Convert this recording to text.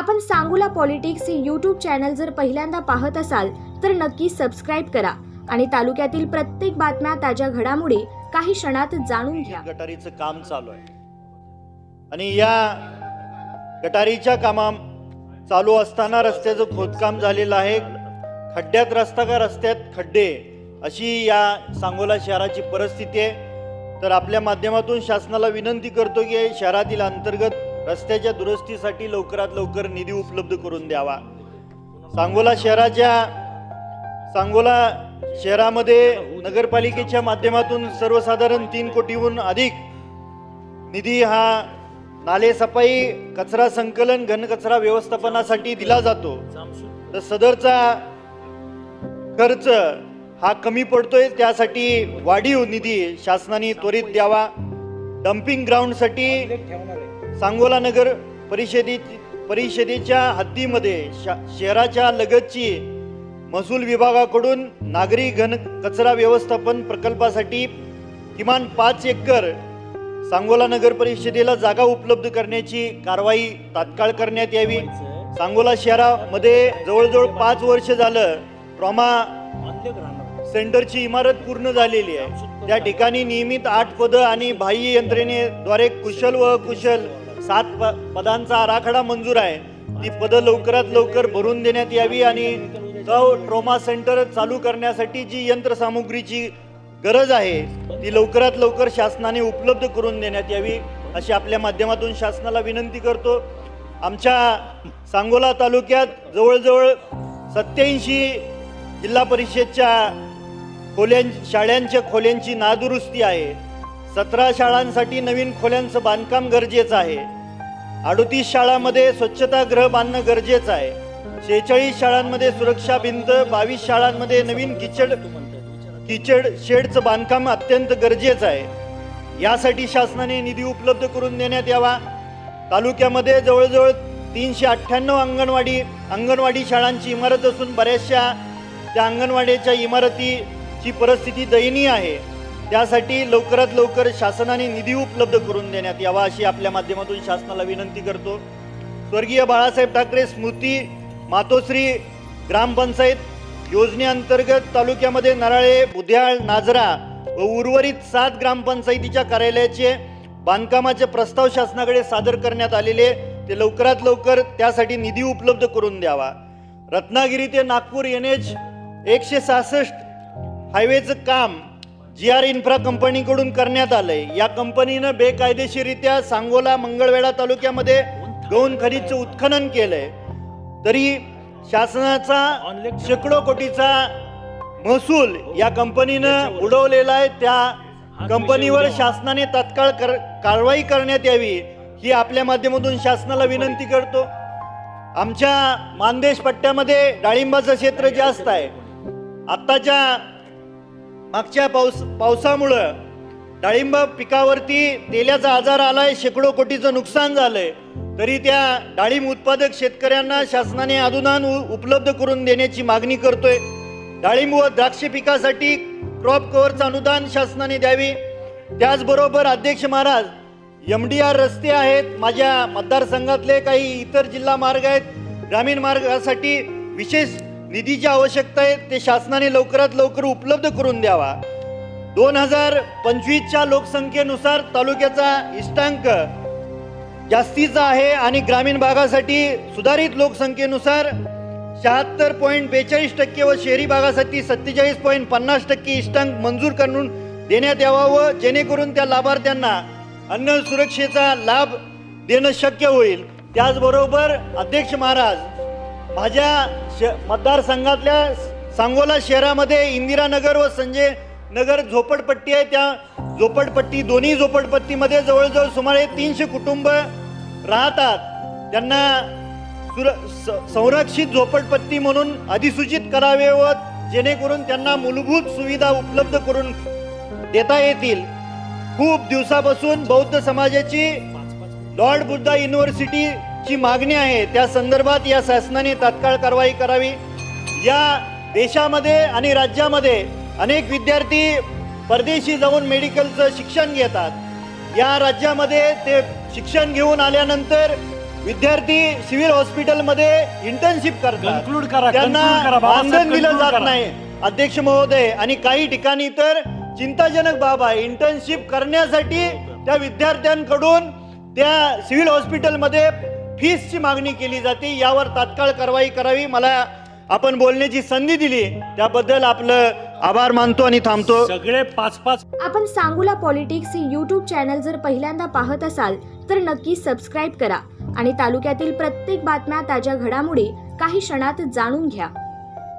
आपण सांगूला पॉलिटिक्स हे यूट्यूब चॅनल जर पहिल्यांदा पाहत असाल तर नक्की सबस्क्राईब करा. आणि तालुक्यातील प्रत्येक बातम्या ताज्या घडामोडी काही क्षणात जाणून घ्या. गटारीचं काम चालू आहे. आणि या गटारीच्या कामा चालू असताना रस्त्याचं खोदकाम झालेलं आहे. खड्ड्यात रस्ता का रस्त्यात खड्डे अशी या सांगोला शहराची परिस्थिती आहे. तर आपल्या माध्यमातून शासनाला विनंती करतो की शहरातील अंतर्गत रस्त्याच्या दुरुस्तीसाठी लवकरात लवकर निधी उपलब्ध करून द्यावा. सांगोला शहराच्या सांगोला शहरामध्ये नगरपालिकेच्या माध्यमातून सर्वसाधारण तीन कोटीहून अधिक निधी हा नालेसफाई कचरा संकलन घनकचरा व्यवस्थापनासाठी दिला जातो. तर सदरचा खर्च हा कमी पडतोय त्यासाठी वाढीव निधी शासनाने त्वरित द्यावा. डम्पिंग ग्राउंडसाठी सांगोला नगर परिषदेत परिषदेच्या हद्दीमध्ये शा शहराच्या लगतची महसूल विभागाकडून नागरी घन कचरा व्यवस्थापन प्रकल्पासाठी किमान पाच एकर सांगोला नगर परिषदेला जागा उपलब्ध करण्याची कारवाई तात्काळ करण्यात यावी. सांगोला शहरामध्ये जवळजवळ पाच वर्ष झालं ट्रॉमा सेंटरची इमारत पूर्ण झालेली आहे. त्या ठिकाणी नियमित आठ पदं आणि बाह्य यंत्रणेद्वारे कुशल व कुशल सात प पदांचा आराखडा मंजूर आहे. ती पदं लवकरात लवकर भरून देण्यात यावी आणि तो ट्रोमा सेंटर चालू करण्यासाठी जी यंत्रसामुग्रीची गरज आहे ती लवकरात लवकर शासनाने उपलब्ध करून देण्यात यावी अशी आपल्या माध्यमातून शासनाला विनंती करतो. आमच्या सांगोला तालुक्यात जवळजवळ सत्याऐंशी जिल्हा परिषदच्या खोल्यां शाळांच्या खोल्यांची नादुरुस्ती आहे. सतरा शाळांसाठी नवीन खोल्यांचं बांधकाम गरजेचं आहे. अडोतीस शाळांमध्ये स्वच्छतागृह बांधणं गरजेचं आहे. शेहेचाळीस शाळांमध्ये सुरक्षा भिंत बावीस शाळांमध्ये नवीन किचड किचड शेडचं बांधकाम अत्यंत गरजेचं आहे. यासाठी शासनाने निधी उपलब्ध करून देण्यात यावा. तालुक्यामध्ये जवळजवळ तीनशे अठ्ठ्याण्णव अंगणवाडी अंगणवाडी शाळांची इमारत असून बऱ्याचशा त्या अंगणवाडीच्या इमारतीची परिस्थिती दयनीय आहे. त्यासाठी लवकरात लवकर शासनाने निधी उपलब्ध करून देण्यात यावा अशी आपल्या माध्यमातून शासनाला विनंती करतो. स्वर्गीय बाळासाहेब ठाकरे स्मृती मातोश्री ग्रामपंचायत योजनेअंतर्गत तालुक्यामध्ये नराळे बुध्याळ नाजरा व उर्वरित सात ग्रामपंचायतीच्या कार्यालयाचे बांधकामाचे प्रस्ताव शासनाकडे सादर करण्यात आलेले ते लवकरात लवकर त्यासाठी निधी उपलब्ध करून द्यावा. रत्नागिरी ते नागपूर एन एच एकशे सहासष्ट हायवेचं काम जी आर इन्फ्रा कंपनीकडून करण्यात आलंय. या कंपनीनं बेकायदेशीरित्या सांगोला मंगळवेढा तालुक्यामध्ये गौण खनिजचं उत्खनन केलंय. तरी शासनाचा शेकडो कोटीचा महसूल या कंपनीनं उडवलेला आहे. त्या कंपनीवर शासनाने तात्काळ कर कारवाई करण्यात यावी ही आपल्या माध्यमातून शासनाला विनंती करतो. आमच्या मानदेश पट्ट्यामध्ये डाळिंबाचं क्षेत्र जास्त आहे. आत्ताच्या मागच्या पाऊस पावसामुळं डाळिंब पिकावरती तेल्याचा आजार आलाय शेकडो कोटीचं नुकसान झालंय. तरी त्या डाळिंब उत्पादक शेतकऱ्यांना शासनाने अनुदान उ- उपलब्ध करून देण्याची मागणी करतोय. डाळिंब व द्राक्ष पिकासाठी क्रॉप कव्हरचं अनुदान शासनाने द्यावी. त्याचबरोबर अध्यक्ष महाराज एम डी आर रस्ते आहेत. माझ्या मतदारसंघातले काही इतर जिल्हा मार्ग आहेत. ग्रामीण मार्गासाठी विशेष निधीची आवश्यकता आहे ते शासनाने लवकरात लवकर उपलब्ध करून द्यावा. दोन हजार पंचवीसच्या लोकसंख्येनुसार तालुक्याचा इष्टांक जास्तीचा आहे आणि ग्रामीण भागासाठी सुधारित लोकसंख्येनुसार शहात्तर पॉईंट बेचाळीस टक्के व शहरी भागासाठी सत्तेचाळीस पॉईंट पन्नास टक्के इष्टांक मंजूर करून देण्यात यावा व जेणेकरून त्या लाभार्थ्यांना अन्न सुरक्षेचा लाभ देणं शक्य होईल. त्याचबरोबर अध्यक्ष महाराज माझ्या श मतदारसंघातल्या सांगोला शहरामध्ये इंदिरानगर व संजय नगर झोपडपट्टी आहे. त्या झोपडपट्टी दोन्ही झोपडपट्टीमध्ये जवळजवळ सुमारे तीनशे कुटुंब राहतात. त्यांना सुर स- संरक्षित झोपडपट्टी म्हणून अधिसूचित करावे व जेणेकरून त्यांना मूलभूत सुविधा उपलब्ध करून देता येतील. खूप दिवसापासून बौद्ध समाजाची लॉर्ड बुद्धा युनिव्हर्सिटीची मागणी आहे त्या संदर्भात या शासनाने तात्काळ कारवाई करावी. या देशामध्ये आणि राज्यामध्ये अनेक विद्यार्थी परदेशी जाऊन मेडिकलचं शिक्षण घेतात. या राज्यामध्ये ते शिक्षण घेऊन आल्यानंतर विद्यार्थी सिव्हिल हॉस्पिटलमध्ये इंटर्नशिप करतात. त्यांना मानधन दिलं जात. नाही. अध्यक्ष महोदय आणि काही ठिकाणी तर चिंताजनक बाब आहे. इंटर्नशिप करण्यासाठी त्या विद्यार्थ्यांकडून त्या सिव्हिल हॉस्पिटलमध्ये फीसची मागणी केली जाते यावर तात्काळ कारवाई करावी. मला आपण बोलण्याची संधी दिली त्याबद्दल आपलं आभार मानतो आणि थांबतो. सगळे पाच पाच. आपण सांगूला पॉलिटिक्स हे यूट्यूब चॅनल जर पहिल्यांदा पाहत असाल तर नक्की सबस्क्राईब करा. आणि तालुक्यातील प्रत्येक बातम्या ताज्या घडामोडी काही क्षणात जाणून घ्या.